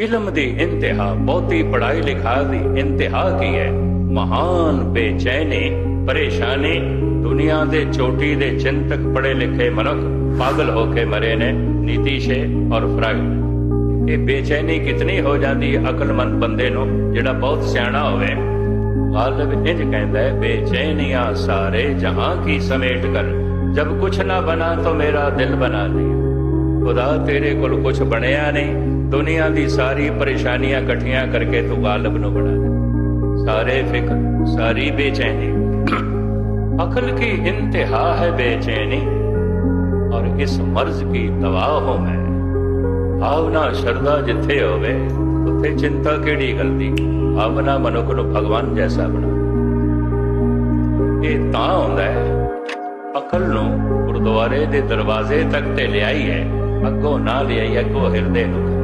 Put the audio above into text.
ਇਲਮ ਦੀ ਇੰਤਹਾ, ਬਹੁਤੀ ਪੜ੍ਹਾਈ ਲਿਖਾਈ ਦੀ ਇੰਤਹਾ ਕੀ ਹੈ? ਮਹਾਨ ਬੇਚੈਨੀ, ਪਰੇਸ਼ਾਨੀ, ਦੁਨੀਆ ਦੇ ਚੋਟੀ ਦੇ ਚਿੰਤਕ ਪੜੇ ਲਿਖੇ ਮਨੁੱਖ ਪਾਗਲ ਹੋ ਕੇ ਮਰੇ ਨੇ ਨੀਤੀਸ਼ੇ ਔਰ ਫਰਾਗ ਇਹ ਬੇਚੈਨੀ ਕਿਤਨੀ ਹੋ ਜਾਂਦੀ ਹੈ ਅਕਲਮੰਦ ਬੰਦੇ ਨੂੰ ਜਿਹੜਾ ਬਹੁਤ ਸਿਆਣਾ ਹੋਵੇ? ਗਾਲਬ ਇੰਜ ਕਹਿੰਦਾ ਹੈ, ਬੇਚੈਨੀਆਂ ਸਾਰੇ ਜਹਾਂ ਕੀ ਸਮੇਟ ਕਰ, ਜਬ ਕੁਛ ਨਾ ਬਣਾ ਤੋ ਮੇਰਾ ਦਿਲ ਬਣਾ ਦਿਆ। ਖੁਦਾ ਤੇਰੇ ਕੋਲ ਕੁਝ ਬਣਿਆ ਨਹੀਂ। ਦੁਨੀਆ ਦੀ ਸਾਰੀ ਪਰੇਸ਼ਾਨੀਆਂ ਇਕੱਠੀਆਂ ਕਰਕੇ ਤੂੰ ਗਾਲਬ ਨੂੰ ਬਣਾ ਸਾਰੇ ਫਿਕਰ, ਸਾਰੀ ਬੇਚੈਨੀ। ਅਕਲ ਕੀ ਇੰਤਹਾ ਹੈ ਬੇਚੈਨੀ? ਔਰ ਇਸ ਮਰਜ਼ ਕੀ ਦਵਾ ਹੋ ਮੈਂ? ਭਾਵਨਾ ਸ਼ਰਦਾ ਜਿੱਥੇ ਹੋਵੇ, ਉੱਥੇ ਚਿੰਤਾ ਕਿਹੜੀ ਗਲਤੀ? ਭਾਵਨਾ ਮਨੁੱਖ ਨੂੰ ਭਗਵਾਨ ਜੈਸਾ ਬਣਾ ਇਹ ਤਾਂ ਹੁੰਦਾ ਹੈ, ਅਕਲ ਨੂੰ ਗੁਰਦੁਆਰੇ ਦੇ ਦਰਵਾਜ਼ੇ ਤੱਕ ਤੇ ਲਿਆਈ ਹੈ। ਅੱਗੋਂ ਨਾ ਲਿਆਈ ਅੱਗੋਂ ਹਿਰਦੇ ਨੂੰ